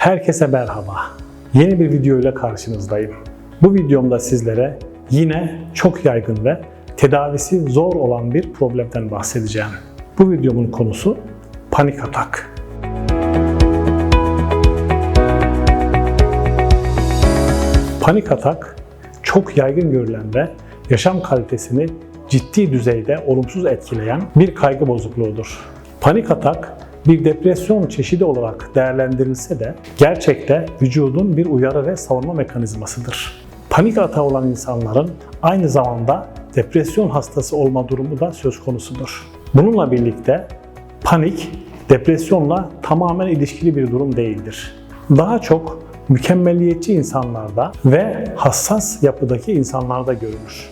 Herkese merhaba. Yeni bir video ile karşınızdayım. Bu videomda sizlere yine çok yaygın ve tedavisi zor olan bir problemden bahsedeceğim. Bu videomun konusu panik atak. Panik atak çok yaygın görülen ve yaşam kalitesini ciddi düzeyde olumsuz etkileyen bir kaygı bozukluğudur. Panik atak bir depresyon çeşidi olarak değerlendirilse de gerçekte vücudun bir uyarı ve savunma mekanizmasıdır. Panik atağı olan insanların aynı zamanda depresyon hastası olma durumu da söz konusudur. Bununla birlikte panik depresyonla tamamen ilişkili bir durum değildir. Daha çok mükemmelliyetçi insanlarda ve hassas yapıdaki insanlarda görülür.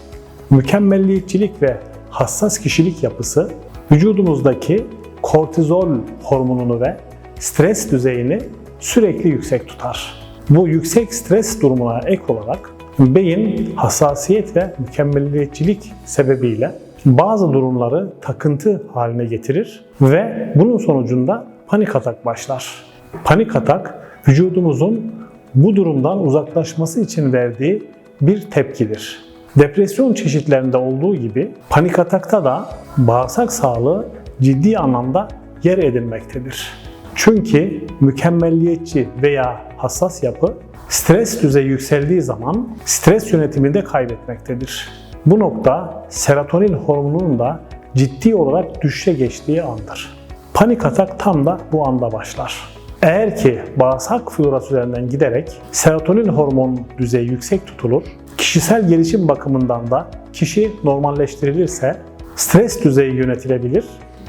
Mükemmelliyetçilik ve hassas kişilik yapısı vücudumuzdaki kortizol hormonunu ve stres düzeyini sürekli yüksek tutar. Bu yüksek stres durumuna ek olarak beyin hassasiyet ve mükemmelliyetçilik sebebiyle bazı durumları takıntı haline getirir ve bunun sonucunda panik atak başlar. Panik atak vücudumuzun bu durumdan uzaklaşması için verdiği bir tepkidir. Depresyon çeşitlerinde olduğu gibi panik atakta da bağırsak sağlığı ciddi anlamda yer edinmektedir. Çünkü mükemmelliyetçi veya hassas yapı stres düzeyi yükseldiği zaman stres yönetiminde kaybetmektedir. Bu nokta serotonin hormonunun da ciddi olarak düşüşe geçtiği andır. Panik atak tam da bu anda başlar. Eğer ki bağırsak florası üzerinden giderek serotonin hormon düzeyi yüksek tutulur, kişisel gelişim bakımından da kişi normalleştirilirse stres düzeyi yönetilebilir,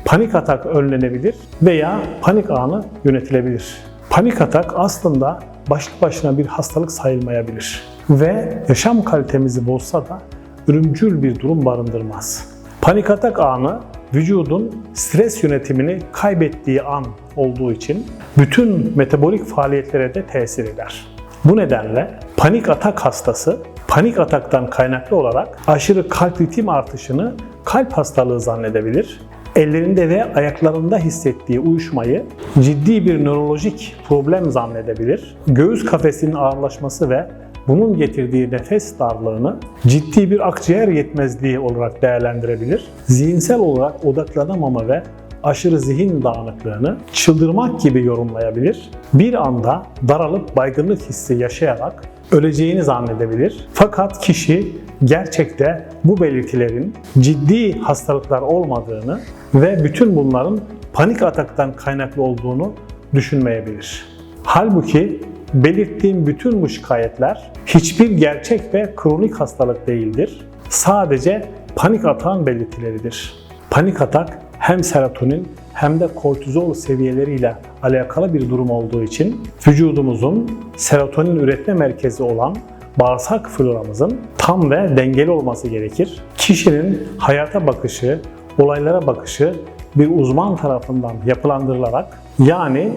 panik atak önlenebilir veya panik anı yönetilebilir. Panik atak aslında başlı başına bir hastalık sayılmayabilir ve yaşam kalitemizi bozsa da ölümcül bir durum barındırmaz. Panik atak anı vücudun stres yönetimini kaybettiği an olduğu için bütün metabolik faaliyetlere de tesir eder. Bu nedenle panik atak hastası panik ataktan kaynaklı olarak aşırı kalp ritim artışını kalp hastalığı zannedebilir. Ellerinde ve ayaklarında hissettiği uyuşmayı ciddi bir nörolojik problem zannedebilir. Göğüs kafesinin ağırlaşması ve bunun getirdiği nefes darlığını ciddi bir akciğer yetmezliği olarak değerlendirebilir. Zihinsel olarak odaklanamama ve aşırı zihin dağınıklığını çıldırmak gibi yorumlayabilir. Bir anda daralıp baygınlık hissi yaşayarak öleceğini zannedebilir. Fakat kişi gerçekte bu belirtilerin ciddi hastalıklar olmadığını ve bütün bunların panik ataktan kaynaklı olduğunu düşünmeyebilir. Halbuki belirttiğim bütün bu şikayetler hiçbir gerçek ve kronik hastalık değildir. Sadece panik atağın belirtileridir. Panik atak hem serotonin hem de kortizol seviyeleriyle alakalı bir durum olduğu için vücudumuzun serotonin üretme merkezi olan bağırsak floramızın tam ve dengeli olması gerekir. Kişinin hayata bakışı, olaylara bakışı bir uzman tarafından yapılandırılarak yani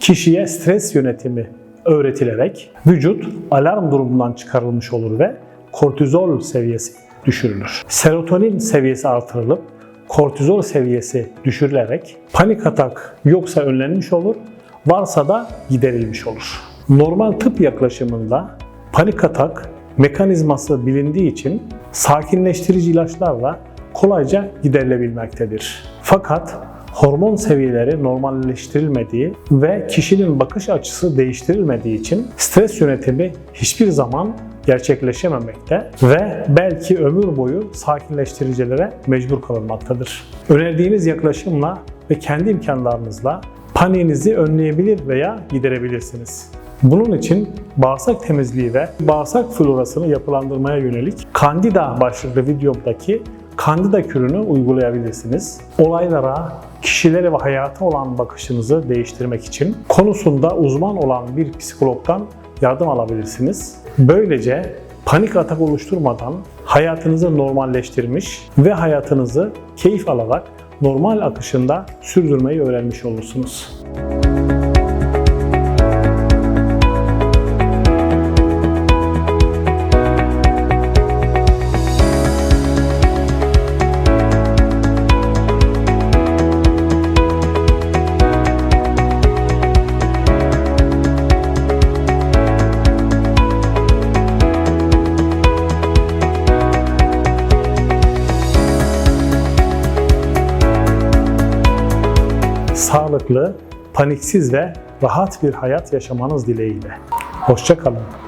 kişiye stres yönetimi öğretilerek vücut alarm durumundan çıkarılmış olur ve kortizol seviyesi düşürülür. Serotonin seviyesi artırılıp kortizol seviyesi düşürülerek panik atak yoksa önlenmiş olur, varsa da giderilmiş olur. Normal tıp yaklaşımında panik atak mekanizması bilindiği için sakinleştirici ilaçlarla kolayca giderilebilmektedir. Fakat hormon seviyeleri normalleştirilmediği ve kişinin bakış açısı değiştirilmediği için stres yönetimi hiçbir zaman gerçekleşememekte ve belki ömür boyu sakinleştiricilere mecbur kalınmaktadır. Önerdiğiniz yaklaşımla ve kendi imkanlarınızla paniğinizi önleyebilir veya giderebilirsiniz. Bunun için bağırsak temizliği ve bağırsak florasını yapılandırmaya yönelik Candida başlıklı videomdaki Candida kürünü uygulayabilirsiniz. Olaylara, kişilere ve hayata olan bakışınızı değiştirmek için konusunda uzman olan bir psikologdan yardım alabilirsiniz. Böylece panik atak oluşturmadan hayatınızı normalleştirmiş ve hayatınızı keyif alarak normal akışında sürdürmeyi öğrenmiş olursunuz. Sağlıklı, paniksiz ve rahat bir hayat yaşamanız dileğiyle. Hoşçakalın.